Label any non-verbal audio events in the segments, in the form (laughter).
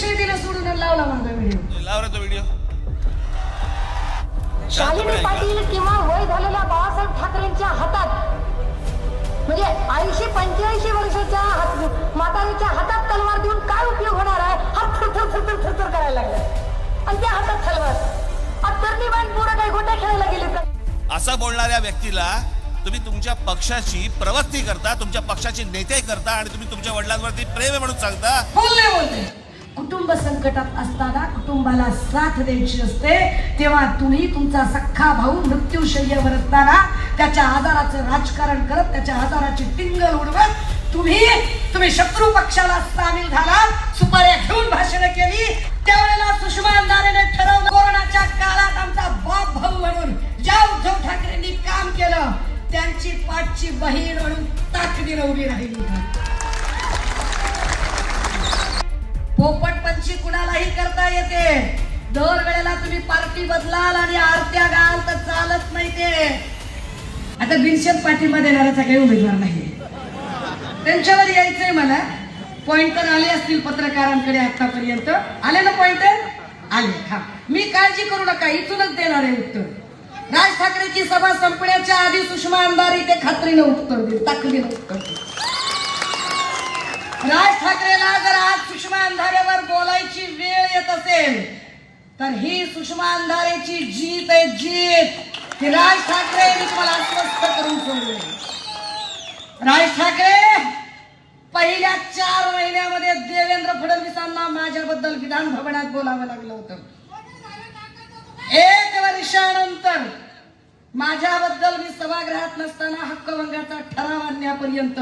विषय दिले सोडून आणि लावला माझा व्हिडिओ लाव रे तो व्हिडिओ शालिनी पाटील किंवा वय झालेल्या बाळासाहेब ठाकरेंच्या हातात म्हणजे ऐंशी पंच्याऐंशी वर्षाच्या हात म्हातारीच्या हातात तलवार देऊन काय उपयोग होणार आहे? हात करायला लागले. आणि त्या हातात तलवार. आता तरणी बाण पुढे काही गोट्या खेळायला गेले तर? असं बोलणाऱ्या व्यक्तीला तुम्ही तुमच्या पक्षाची प्रवृत्ती करता तुमच्या पक्षाचे नेते करता आणि तुम्ही तुमच्या वडिलांवरती प्रेम म्हणून सांगता? बोलले बोलले. कुटुंब संकटात असताना कुटुंबाला साथ द्यायची असते तेव्हा तुम्ही तुमचा सख्खा भाऊ मृत्यूशय्यावर असताना त्याच्या आजाराचं राजकारण करत त्याच्या आजाराची टिंगल उडवत तुम्ही तुम्ही शत्रू पक्षाला सामील झाला सुपाऱ्या घेऊन भाषण केली. त्यावेळेला सुषमा अंधारेने ठरवलं कोरोनाच्या काळात आमचा बाप भाऊ म्हणून ज्या उद्धव ठाकरेंनी काम केलं त्यांची पाठची बहीण म्हणून ताकदीनं उभी राहिली. पोपटपंची कुणालाही करता येते? दर वेळेला तुम्ही पार्टी बदलाल आणि आरत्या गाल तर चालत नाही ते. आता बिनशेत पाठिंबा देणाऱ्याचा काही उमेदवार नाही त्यांच्यावर यायचंय मला. पॉइंटर आले असतील पत्रकारांकडे आतापर्यंत. आले ना पॉइंटर? आले. हा. मी काळजी करू नका. इथूनच देणार आहे उत्तर. राज ठाकरेची सभा संपण्याच्या आधी सुषमा अंधारी ते खात्रीनं उत्तर देईल. ताकदीनं उत्तर देईल. राज ठाकरेला जर आज सुषमा अंधारेवर बोलायची वेळ येत असेल तर ही सुषमा अंधारेची जीत आहे जीत. की राज ठाकरे यांनी तुम्हाला अस्वस्थ करून सोडले राज ठाकरे पहिल्या चार महिन्यामध्ये देवेंद्र फडणवीसांना माझ्याबद्दल विधान भवनात बोलावं लागलं होतं. एक वर्षानंतर माझ्याबद्दल मी सभागृहात नसताना हक्कभंगाचा ठराव आणण्यापर्यंत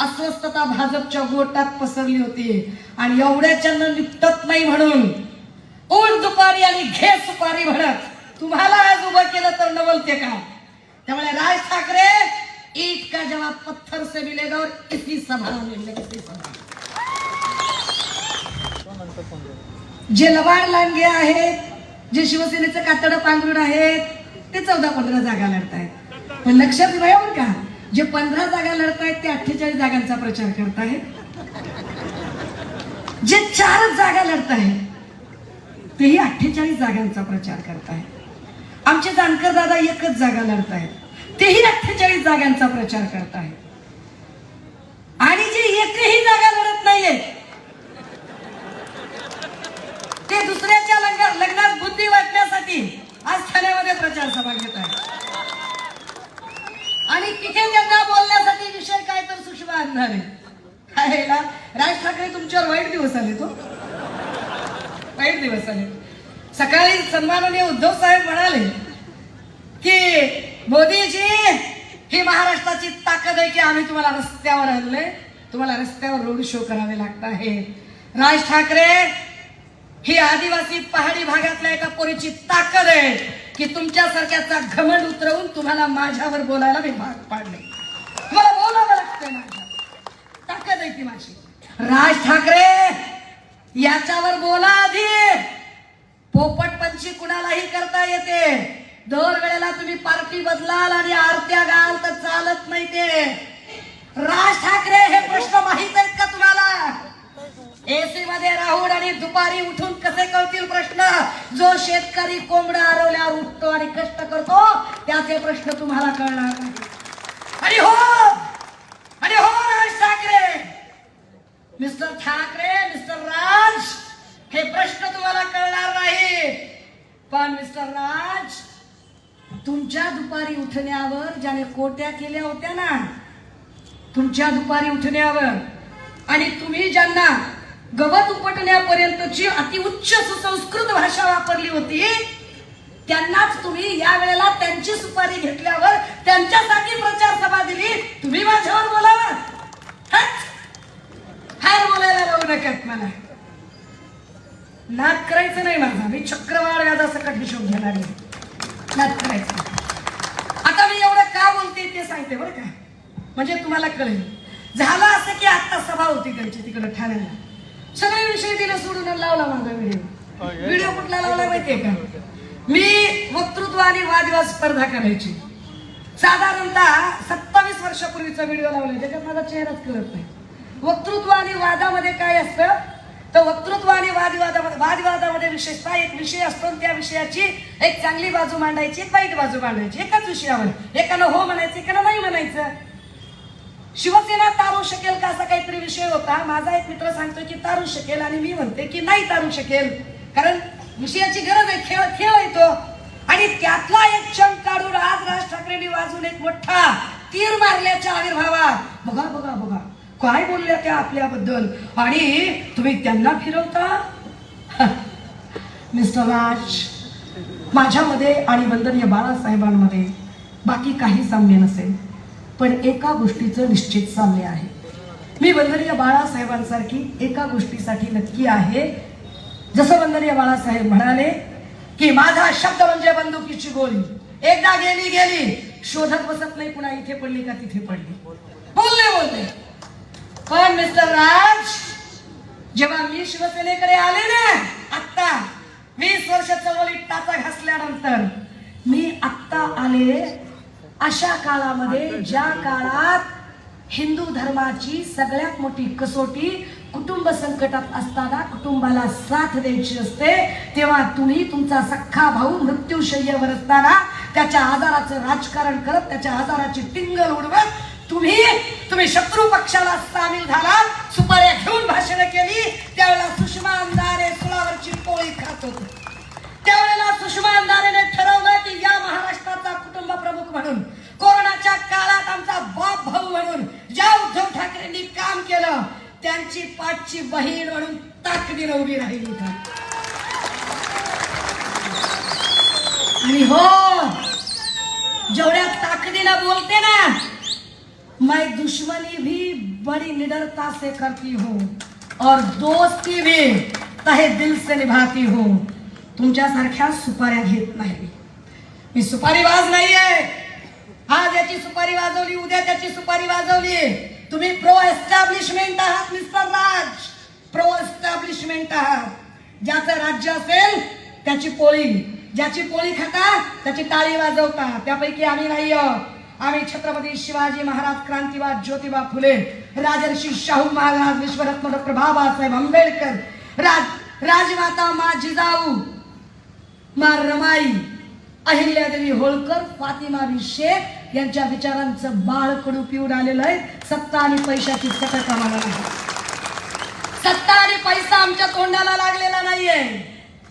अस्वस्थता भाजपच्या गोटात पसरली होती. आणि एवढ्याच्यानं निपटत नाही म्हणून. ऊन दुपारी आणि घे सुपारी म्हणत. तुम्हाला आज उभं केलं तर नवलते का? त्यामुळे राज ठाकरे इतका का जवाब पत्थर से मिलेगा और इसी सभा इसी सभा जे लबाड लांडगे आहेत जे शिवसेनेचं कातडं पांघरुण आहेत ते चौदा पंधरा जागा लढतायत. पण लक्षात ठेवा का? जे पंधरा जागा लढतायत ते अठ्ठेचाळीस जागांचा प्रचार करतायत जे चार जागा लढतायत तेही अठ्ठेचाळीस जागांचा प्रचार करतायत आमचे जानकर दादा एकच जागा लढतायत तेही अठ्ठेचाळीस जागांचा प्रचार करतायत आणि जे एकही जागा लढत नाहीये ते दुसऱ्याच्या लग्नात बुद्धी वाटण्यासाठी आज ठाण्यामध्ये प्रचार सभा घेत आहे आणि तिथे त्यांना बोलण्यासाठी विषय काय तर सुषमा आणणार आहे. काय राज ठाकरे तुमच्यावर वाईट दिवस आले तो. वाईट दिवस आले. सकाळी सन्माननीय उद्धव साहेब म्हणाले की मोदीजी ही महाराष्ट्राची ताकद आहे की आम्ही तुम्हाला रस्त्यावर आणलंय. तुम्हाला रस्त्यावर रोड शो करावे लागत आहे. राज ठाकरे ही आदिवासी पहाडी भागातल्या एका पोरीची ताकद आहे की तुमच्यासारख्याचा घमंड उतरवून तुम्हाला माझ्यावर बोलायला मी भाग पाडले. मला बोलावं लागतंय माझ्या ताकद आहे ती माझी. राज ठाकरे याच्यावर बोला आधी. पोपटपंची कुणालाही करता येते. दर वेळेला तुम्ही पार्टी बदलाल आणि आरत्या गाल तर चालत नाही ते. राज ठाकरे हे प्रश्न माहीत आहेत एसी मध्ये राहून आणि दुपारी उठून कसे कळतील प्रश्न? जो शेतकरी कोंबडा आरवल्यावर उठतो आणि कष्ट करतो त्याचे प्रश्न तुम्हाला कळणार नाही आणि हो! आणि हो राज ठाकरे! मिस्टर ठाकरे मिस्टर राज हे प्रश्न तुम्हाला कळणार नाही पण मिस्टर राज तुमच्या दुपारी उठण्यावर ज्याने कोट्या केल्या होत्या ना तुमच्या दुपारी उठण्यावर आणि तुम्ही ज्यांना गवत उपटण्यापर्यंतची अतिउच्च सुसंस्कृत भाषा वापरली होती त्यांनाच तुम्ही या वेळेला त्यांची सुपारी घेतल्यावर त्यांच्यासाठी प्रचार सभा दिली. तुम्ही माझ्यावर बोलावं हाय बोलायला लावू नका मला. नाद करायचं नाही माझा. मी चक्रवाळ व्याजासकट हिशोब घेणार. आहे नाद करायचं आता मी एवढं का बोलते ते सांगते बरं का? म्हणजे तुम्हाला कळेल. झालं असं की आता सभा होती त्यांची तिकडं ठाण्याला. सगळे विषय दिले सोडून लावला माझा व्हिडिओ. व्हिडिओ कुठला लावला माहितीये का? मी वक्तृत्व आणि वादविवाद स्पर्धा करायची. साधारणतः सत्तावीस वर्षापूर्वीचा व्हिडिओ लावला त्याच्यात माझा चेहराच कळत नाही. वक्तृत्व आणि वादामध्ये काय असतं? तर वक्तृत्व आणि वादविवादामध्ये वादविवादामध्ये विशेषतः एक विषय असतो त्या विषयाची एक चांगली बाजू मांडायची एक वाईट बाजू मांडायची. एकाच विषयावर. एकानं हो म्हणायचं एकानं नाही म्हणायचं. शिवसेना तारू शकेल का असा काहीतरी विषय होता. माझा एक मित्र सांगतो की तारू शकेल आणि मी म्हणते की नाही तारू शकेल. कारण विषयाची गरज आहे खेळ खेळ येतो आणि त्यातला एक चंक काढून आज राज ठाकरेंनी वाजून एक मोठा तीर मारल्याच्या आविर्भावात. बघा बघा बघा. काय बोलल्या त्या आपल्याबद्दल? आणि तुम्ही त्यांना फिरवता? (laughs) मिस्टर राज माझ्यामध्ये आणि वंदनीय बाळासाहेबांमध्ये बाकी काही साम्य नसेल. पण एका गोष्टीचं निश्चित साम्य आहे. मी वंदनीय बाळासाहेबांसारखी एका गोष्टीसाठी नक्की आहे. जसं वंदनीय बाळासाहेब म्हणाले की माझा शब्द म्हणजे बंदुकीची गोळी. एकदा गेली गेली. शोधत बसत नाही पुन्हा इथे पडली का तिथे पडली. बोलले बोलले. पण मिस्टर राज जेव्हा मी शिवसेनेकडे आले ना आत्ता वीस वर्ष चळवळीत टाचा घासल्यानंतर मी आत्ता आले अशा काळामध्ये ज्या काळात हिंदू धर्माची सगळ्यात मोठी कसोटी कुटुंब संकटात असताना कुटुंबाला साथ द्यायची असते तेव्हा तुम्ही तुमचा सख्खा भाऊ मृत्यूशय्येवर असताना त्याच्या आजाराचं राजकारण करत त्याच्या आजाराची टिंगल उडवत तुम्ही तुम्ही शत्रू पक्षाला सामील झाला सुपाऱ्या घेऊन भाषण केली त्यावेळेला सुषमा अंधारे सुळावरची पोळी खात होते. त्यावेळेला सुषमा अंधारेने ठरवलं की या महाराष्ट्राचा कुटुंब प्रमुख म्हणून कोरोनाच्या काळात आमचा बाप भाऊ म्हणून ज्या उद्धव ठाकरेंनी काम केलं त्यांची पाठची बहीण म्हणून ताकदीनं उभी राहिली इथं. आणि हो जेवढ्या ताकदीला बोलते ना मैं दुश्मनी भी बड़ी निडरता से करती हूँ और दोस्ती भी तहे दिल से निभाती हूँ। तुमच्यासारख्या सुपाऱ्या घेत नाही. मी सुपारी वाज नाहीये. आज याची सुपारी वाजवली उद्या त्याची सुपारी वाजवली. तुम्ही प्रो एस्टॅब्लिशमेंट आहात मिस्टर राज प्रो एस्टॅब्लिशमेंट आहात. ज्याचं राज्य असेल त्याची पोळी. ज्याची पोळी खाता त्याची टाळी वाजवता. त्यापैकी आम्ही नाही आम्ही छत्रपती शिवाजी महाराज क्रांतीवाद ज्योतिबा फुले राजर्षी शाहू महाराज विश्वरत्न डॉक्टर बाबासाहेब आंबेडकर राज राजमाता मा जिजाऊ मा रमाई अहिल्यादेवी होळकर फातिमा शेख यांच्या विचारांचं बाळकडू पिऊन आलेलं आहे. सत्ता आणि पैशाची सतत आम्हाला नाही. सत्ता आणि पैसा आमच्या तोंडाला लागलेला नाहीये.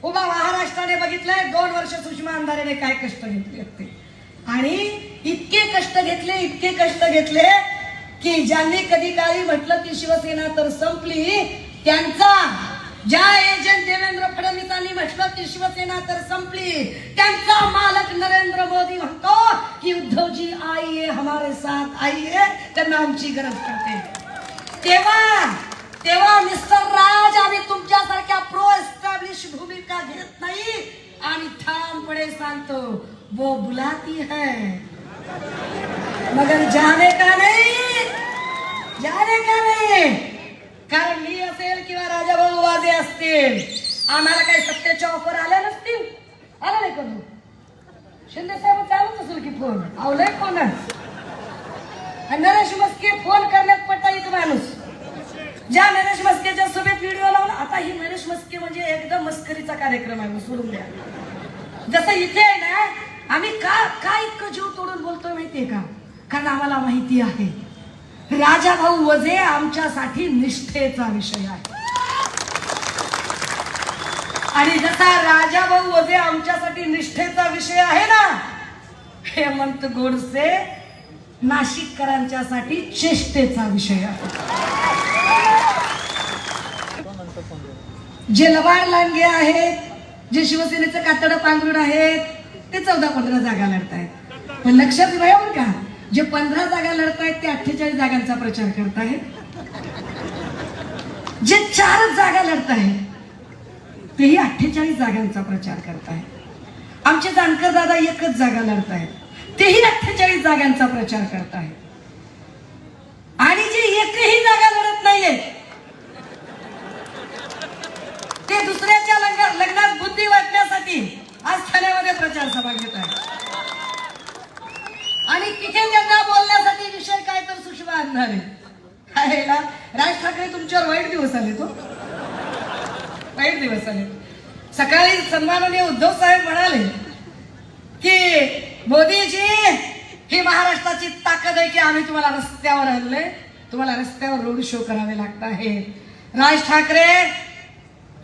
उभा महाराष्ट्राने बघितलंय दोन वर्ष सुषमा अंधारेने काय कष्ट घेतले ते आणि इतके कष्ट घेतले इतके कष्ट घेतले की ज्यांनी कधी काळी म्हटलं की शिवसेना तर संपली त्यांचा ज्या एजंट देवेंद्र म्हटलं की शिवसेना तर संपली। त्यांचा मालक नरेंद्र मोदी म्हणतो की, उद्धवजी आइए हमारे साथ आइए त्यांना आमची गरज पडते. तेव्हा तेव्हा मिस्टर राज आम्ही प्रो एस्टॅब्लिश भूमिका घेत नाही. आणि ठामपणे सांगतो, वो बुलाती है. मगर जाने का नहीं, जाने का नाही. कारण मी असेल किंवा राजाभाऊ वाजे असतील. आम्हाला काही सत्याच्या ऑफर आल्या नसतील. आला नाही करू शिंदे साहेब चालूच असेल की फोन आवलंय फोन नरेश मस्के फोन करण्यात पडता एक माणूस. ज्या नरेश मस्केच्या सभेत व्हिडिओ लावला आता ही नरेश मस्के म्हणजे एकदम मस्करीचा कार्यक्रम आहे सोडून द्या. जसं इथे आहे ना आम्ही का का इतकं जीव तोडून बोलतोय माहितीये का? कारण आम्हाला माहिती आहे. राजा भाऊ वजे आमच्यासाठी निष्ठेचा विषय आहे. आणि जसा राजा भाऊ वजे आमच्यासाठी निष्ठेचा विषय आहे ना हेमंत गोडसे नाशिककरांच्यासाठी चेष्टेचा विषय आहे. जे लबाड लांडगे आहेत जे शिवसेनेचं कातडं पांघरुण आहेत ते चौदा पंधरा जागा लढतायत. पण लक्षात घ्या का? जे पंधरा जागा लढतायत ते अठ्ठेचाळीस जागांचा प्रचार करतायत. जे चार जागा लढतायत तेही अठ्ठेचाळीस जागांचा प्रचार करतायत. आमचे जानकर दादा एकच जागा लढतायत. तेही अठ्ठेचाळीस जागांचा प्रचार करतायत. आणि जे एकही जागा लढत नाहीये ते दुसऱ्याच्या लग्नात बुद्धी वाटण्यासाठी आज ठाण्यामध्ये प्रचार सभा घेत आहे आणि तिथे त्यांना बोलण्यासाठी विषय काय तर सुषमा आणणार आहे. काय राज ठाकरे तुमच्यावर वाईट दिवस आले तो वाईट दिवस आले सकाळी सन्माननीय उद्धव साहेब म्हणाले की मोदीजी ही महाराष्ट्राची ताकद आहे की आम्ही तुम्हाला रस्त्यावर आणले तुम्हाला रस्त्यावर रोड शो करावे लागत आहे. राज ठाकरे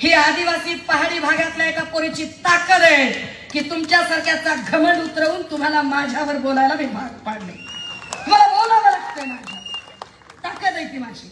ही आदिवासी पहाडी भागातल्या एका पोरीची ताकद आहे की तुमच्यासारख्याचा घमंड उतरवून तुम्हाला माझ्यावर बोलायला मी भाग पाडले. तुम्हाला बोलावं लागतंय माझ्या ताकद आहे ती माझी.